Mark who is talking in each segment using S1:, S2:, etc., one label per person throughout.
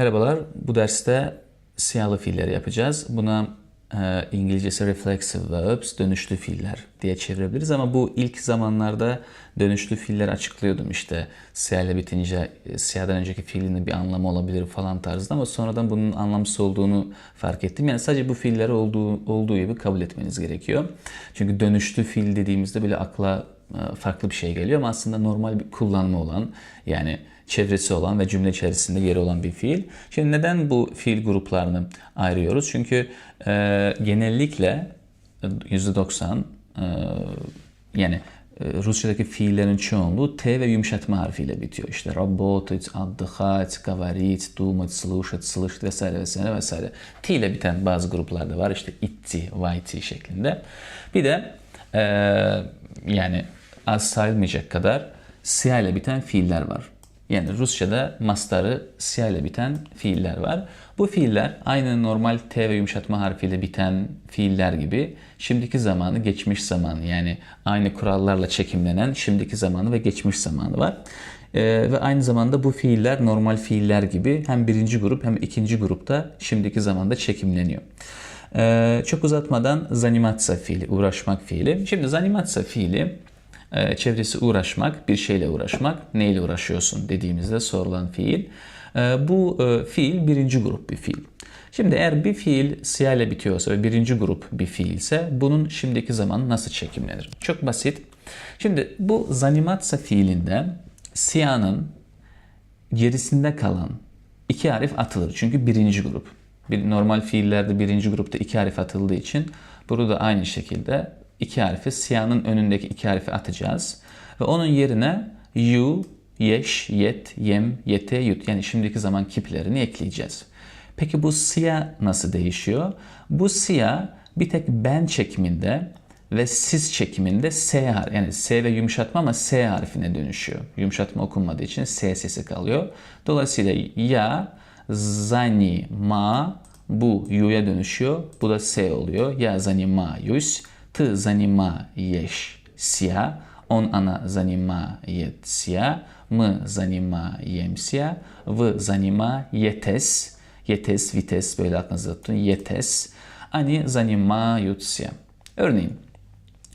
S1: Merhabalar, bu derste siyahlı fiilleri yapacağız. Buna e, İngilizcesi reflexive verbs, dönüşlü fiiller diye çevirebiliriz. Ama bu ilk zamanlarda dönüşlü fiiller açıklıyordum işte siyahla bitince e, siyahdan önceki fiilin bir anlamı olabilir falan tarzında ama sonradan bunun anlamsız olduğunu fark ettim. Yani sadece bu fiilleri olduğu, olduğu gibi kabul etmeniz gerekiyor. Çünkü dönüşlü fiil dediğimizde böyle akla e, farklı bir şey geliyor ama aslında normal bir kullanma olan yani çevresi olan ve cümle içerisinde yeri olan bir fiil. Şimdi neden bu fiil gruplarını ayırıyoruz? Çünkü e, genellikle %90 e, yani e, Rusçadaki fiillerin çoğunluğu T ve yumuşatma harfiyle bitiyor. İşte работать, отдыхать, говорить, думать, слушать, слышать vesaire vesaire vesaire. T ile biten bazı gruplarda var. İşte itti, vayti şeklinde. Bir de e, yani az sayılmayacak kadar siyah ile biten fiiller var. Yani Rusça'da mastarı siyah ile biten fiiller var. Bu fiiller aynı normal T ve yumuşatma harfiyle biten fiiller gibi şimdiki zamanı, geçmiş zamanı yani aynı kurallarla çekimlenen şimdiki zamanı ve geçmiş zamanı var. Ee, ve aynı zamanda bu fiiller normal fiiller gibi hem birinci grup hem ikinci grupta şimdiki zamanda çekimleniyor. Ee, çok uzatmadan zanimatsa fiili, uğraşmak fiili. Şimdi zanimatsa fiili çevresi uğraşmak, bir şeyle uğraşmak. Neyle uğraşıyorsun dediğimizde sorulan fiil. E, bu e, fiil birinci grup bir fiil. Şimdi eğer bir fiil siyah bitiyorsa ve birinci grup bir fiilse bunun şimdiki zamanı nasıl çekimlenir? Çok basit. Şimdi bu zanimatsa fiilinde siyahın gerisinde kalan iki harf atılır. Çünkü birinci grup. Bir normal fiillerde birinci grupta iki harf atıldığı için burada da aynı şekilde iki harfi siyahın önündeki iki harfi atacağız. Ve onun yerine you, yeş, yet, yem, yete, yut yani şimdiki zaman kiplerini ekleyeceğiz. Peki bu siyah nasıl değişiyor? Bu siyah bir tek ben çekiminde ve siz çekiminde S harfi yani S ve yumuşatma ama S harfine dönüşüyor. Yumuşatma okunmadığı için S sesi kalıyor. Dolayısıyla ya, zani, ma bu yu'ya dönüşüyor. Bu da S oluyor. Ya, zani, ma, yus. Ty занимаешься, он, она занимается, мы занимаемся, вы занимаетесь, yetes, vites böyle aklınızda tutun, yetes, они занимаются. Örneğin,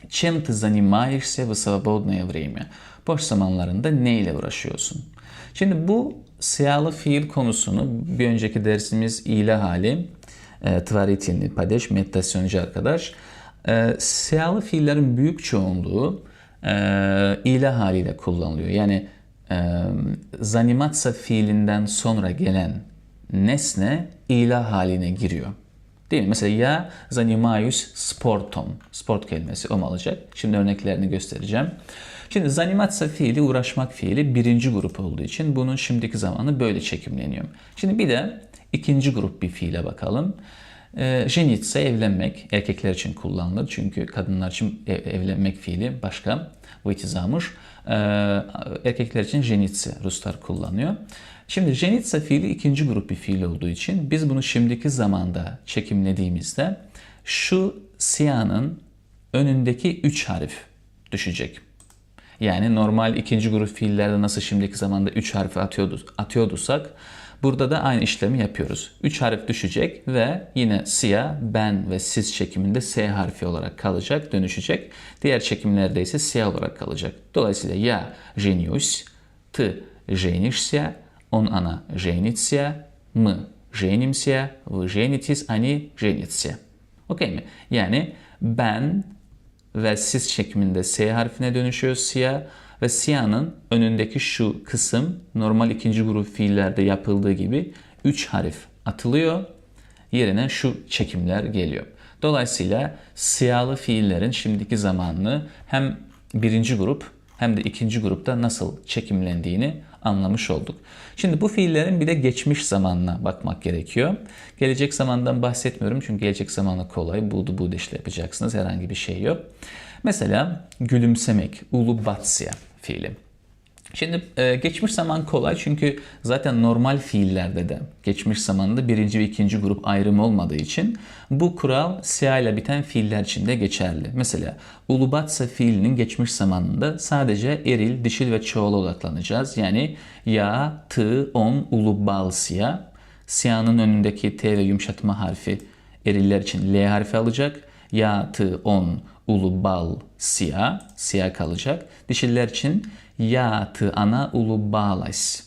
S1: чем ты занимаешься в свободное время? Boş zamanlarında ne ile uğraşıyorsun? Şimdi bu siyahlı fiil konusunu bir önceki dersimiz ile hali, e, tvarительный падеж, meditasyoncu arkadaş, e, fiillerin büyük çoğunluğu e, ile haliyle kullanılıyor. Yani e, zanimatsa fiilinden sonra gelen nesne ila haline giriyor. Değil mi? Mesela ya zanimayus sportom. Sport kelimesi o olacak. Şimdi örneklerini göstereceğim. Şimdi zanimatsa fiili uğraşmak fiili birinci grup olduğu için bunun şimdiki zamanı böyle çekimleniyor. Şimdi bir de ikinci grup bir fiile bakalım. E, jenitse evlenmek erkekler için kullanılır. Çünkü kadınlar için e, evlenmek fiili başka. Vitizamış. E, ee, erkekler için jenitse Ruslar kullanıyor. Şimdi jenitse fiili ikinci grup bir fiil olduğu için biz bunu şimdiki zamanda çekimlediğimizde şu siyanın önündeki 3 harf düşecek. Yani normal ikinci grup fiillerde nasıl şimdiki zamanda 3 harfi atıyordu, atıyordusak Burada da aynı işlemi yapıyoruz. 3 harf düşecek ve yine siyah, ben ve siz çekiminde S harfi olarak kalacak, dönüşecek. Diğer çekimlerde ise siyah olarak kalacak. Dolayısıyla ya женюсь, ты женишься, он она женится, мы женимся, вы женитесь, они женятся. Okey mi? Yani ben ve siz çekiminde S harfine dönüşüyor siyah ve siyahın önündeki şu kısım normal ikinci grup fiillerde yapıldığı gibi 3 harf atılıyor. Yerine şu çekimler geliyor. Dolayısıyla siyahlı fiillerin şimdiki zamanını hem birinci grup hem de ikinci grupta nasıl çekimlendiğini anlamış olduk. Şimdi bu fiillerin bir de geçmiş zamanına bakmak gerekiyor. Gelecek zamandan bahsetmiyorum çünkü gelecek zamanı kolay. Budu işte yapacaksınız. Herhangi bir şey yok. Mesela gülümsemek, ulubatsya fiili. Şimdi e, geçmiş zaman kolay çünkü zaten normal fiillerde de geçmiş zamanda birinci ve ikinci grup ayrımı olmadığı için bu kural siyah ile biten fiiller için de geçerli. Mesela ulubatsa fiilinin geçmiş zamanında sadece eril, dişil ve çoğula odaklanacağız. Yani ya, tı, on, ulubalsya Siyah'ın önündeki T ve yumuşatma harfi eriller için L harfi alacak. Ya, tı, on, ulu, bal, siyah, siyah kalacak. Dişiler için ya, tı, ana, ulu, balas.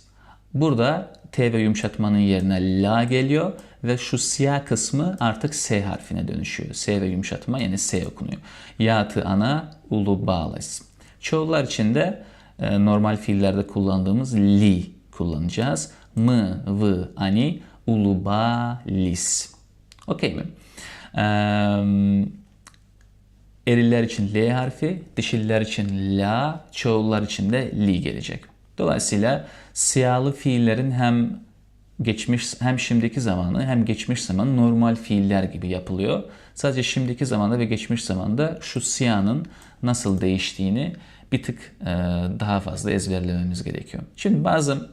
S1: Burada T ve yumuşatmanın yerine la geliyor ve şu siyah kısmı artık S harfine dönüşüyor. S ve yumuşatma yani S okunuyor. Ya, tı, ana, ulu, balas. Çoğullar için de e, normal fiillerde kullandığımız li kullanacağız. Mı, vı, ani, ulu, ba, lis. Okey mi? Ee, eriller için L harfi, dişiller için la, çoğullar için de li gelecek. Dolayısıyla siyahlı fiillerin hem geçmiş hem şimdiki zamanı hem geçmiş zaman normal fiiller gibi yapılıyor. Sadece şimdiki zamanda ve geçmiş zamanda şu siyahın nasıl değiştiğini bir tık e, daha fazla ezberlememiz gerekiyor. Şimdi bazı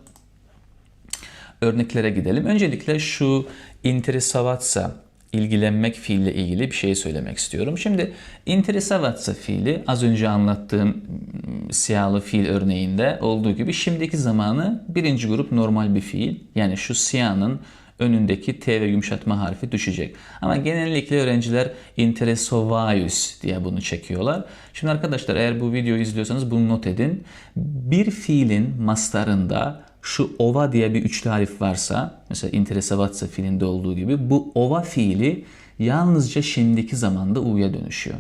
S1: örneklere gidelim. Öncelikle şu interesavatsa ilgilenmek fiille ilgili bir şey söylemek istiyorum. Şimdi interesavatsa fiili az önce anlattığım siyahlı fiil örneğinde olduğu gibi şimdiki zamanı birinci grup normal bir fiil. Yani şu siyahın önündeki T ve yumuşatma harfi düşecek. Ama genellikle öğrenciler interesovaius diye bunu çekiyorlar. Şimdi arkadaşlar eğer bu videoyu izliyorsanız bunu not edin. Bir fiilin mastarında şu ova diye bir üçlü harif varsa mesela interesavatsa fiilinde olduğu gibi bu ova fiili yalnızca şimdiki zamanda u'ya dönüşüyor.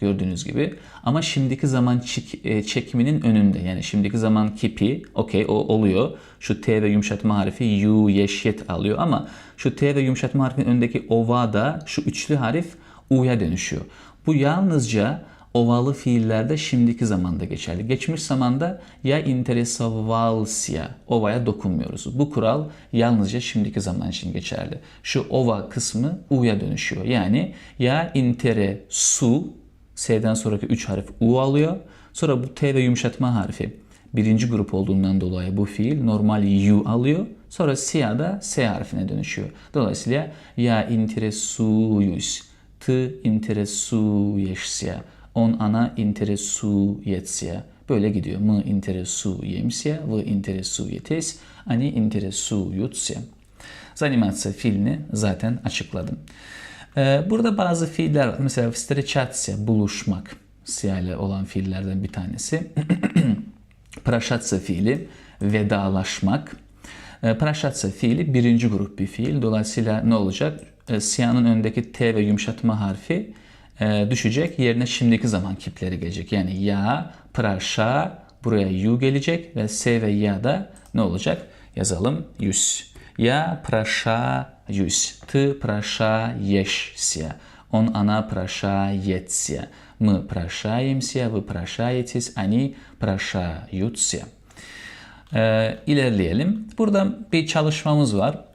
S1: Gördüğünüz gibi. Ama şimdiki zaman e, çekiminin önünde. Yani şimdiki zaman kipi okey o oluyor. Şu T ve yumuşatma harfi yu, yeşyet alıyor. Ama şu T ve yumuşatma harfinin önündeki ova da şu üçlü harif u'ya dönüşüyor. Bu yalnızca ovalı fiillerde şimdiki zamanda geçerli. Geçmiş zamanda ya interesavalsia, ovaya dokunmuyoruz. Bu kural yalnızca şimdiki zaman için geçerli. Şu ova kısmı u'ya dönüşüyor. Yani ya intere su, s'den sonraki 3 harf u alıyor. Sonra bu t ve yumuşatma harfi birinci grup olduğundan dolayı bu fiil normal u alıyor. Sonra sia da s harfine dönüşüyor. Dolayısıyla ya interesujus, t interesujesia on ana interesujecja. Böyle gidiyor. Mı interesujemsia, v interesujetes, ani interesujutsya. Zanimatsa fiilini zaten açıkladım. Ee, burada bazı fiiller mesela vstrechatsya, buluşmak siyale olan fiillerden bir tanesi. Prashatsa fiili vedalaşmak. Ee, Prashatsa fiili birinci grup bir fiil. Dolayısıyla ne olacak? Ee, Siyanın önündeki T ve yumuşatma harfi e, düşecek. Yerine şimdiki zaman kipleri gelecek. Yani ya, prasha, buraya yu gelecek ve s ve ya da ne olacak? Yazalım yüz. Ya prasha yüz. Ty prasha yeşsya. On ana prasha yetsya. Мы прощаемся, вы прощаетесь, они прощаются. Ee, ilerleyelim. Burada bir çalışmamız var.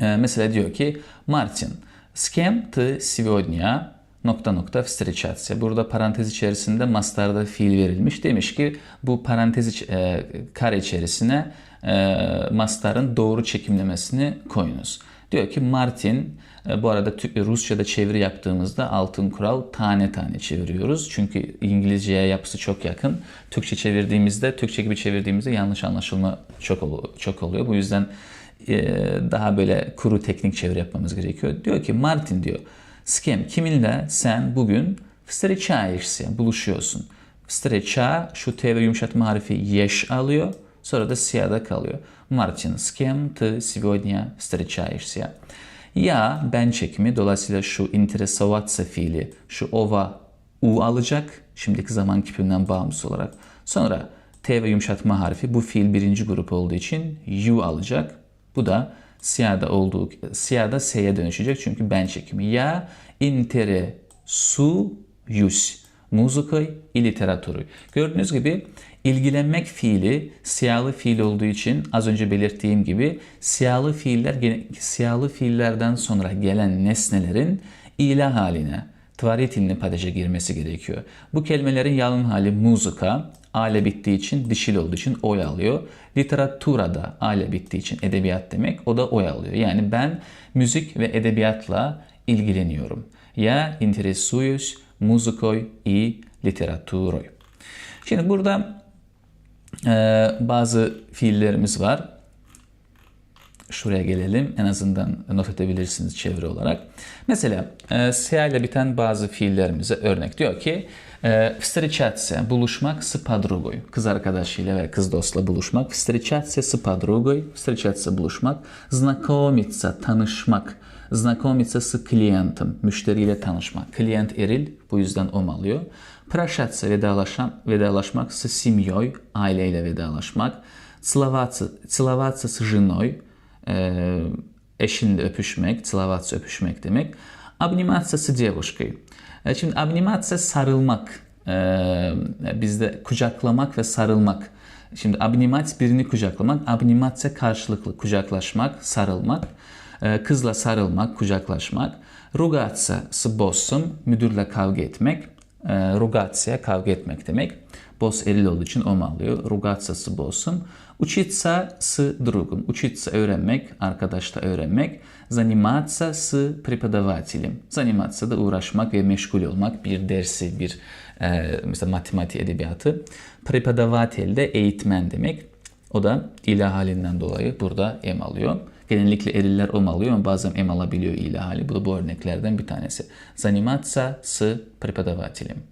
S1: Ee, mesela diyor ki Martin, с кем ты сегодня nokta nokta встречаться. Burada parantez içerisinde mastarda fiil verilmiş. Demiş ki bu parantez iç, e, kare içerisine e, mastarın doğru çekimlemesini koyunuz. Diyor ki Martin e, bu arada Rusça'da çeviri yaptığımızda altın kural tane tane çeviriyoruz. Çünkü İngilizceye yapısı çok yakın. Türkçe çevirdiğimizde, Türkçe gibi çevirdiğimizde yanlış anlaşılma çok oluyor. Çok oluyor. Bu yüzden e, daha böyle kuru teknik çeviri yapmamız gerekiyor. Diyor ki Martin diyor Skem kiminle sen bugün встречаешься, buluşuyorsun. Встреча şu T ve yumuşatma harfi yeş alıyor. Sonra da siyada kalıyor. Martin, с кем ты сегодня встречаешься? Ya ben çekimi dolayısıyla şu interesovatsa fiili şu ova u alacak şimdiki zaman kipinden bağımsız olarak. Sonra T ve yumuşatma harfi bu fiil birinci grup olduğu için u alacak. Bu da siyada olduğu siyada s'ye dönüşecek çünkü ben çekimi. Ya intere su yus muzikay i literaturu. Gördüğünüz gibi ilgilenmek fiili siyahlı fiil olduğu için az önce belirttiğim gibi siyahlı fiiller siyahlı fiillerden sonra gelen nesnelerin ila haline tvaryetinli padeje girmesi gerekiyor. Bu kelimelerin yalın hali muzika, ale bittiği için dişil olduğu için oy alıyor. Literatura da ale bittiği için edebiyat demek o da oy alıyor. Yani ben müzik ve edebiyatla ilgileniyorum. Ya interesujus muzikoj i literaturoj. Şimdi burada e, bazı fiillerimiz var. şuraya gelelim. En azından not edebilirsiniz çeviri olarak. Mesela e, SEA ile biten bazı fiillerimize örnek diyor ki e, встречаться, buluşmak с подругой. Kız arkadaşıyla ve kız dostla buluşmak. Встречаться с подругой, встречаться buluşmak. Знакомиться, tanışmak. Знакомиться с клиентом, müşteriyle tanışmak. Klient eril, bu yüzden om alıyor. Прощаться, vedalaşan, vedalaşmak. С семьей, aileyle vedalaşmak. Целоваться, целоваться с женой, e, eşinle öpüşmek, целоваться öpüşmek demek. Обниматься с девушкой. E, Şimdi обниматься sarılmak. E, bizde kucaklamak ve sarılmak. Şimdi обнимать birini kucaklamak, обниматься karşılıklı kucaklaşmak, sarılmak. E, Kızla sarılmak, kucaklaşmak. Rugatsa с boss'um, müdürle kavga etmek. E, Rugatsia kavga etmek demek. Boss eril olduğu için o alıyor. Rugatsa с boss'um. Учиться с другом. Учиться öğrenmek, arkadaşla öğrenmek. Заниматься с преподавателем. Заниматься da uğraşmak ve meşgul olmak. Bir dersi, bir e, mesela matematik edebiyatı. Prepodavatel de eğitmen demek. O da ilah halinden dolayı burada em alıyor. Genellikle eriller om alıyor ama bazen em alabiliyor ilah hali. Bu da bu örneklerden bir tanesi. Заниматься с преподавателем.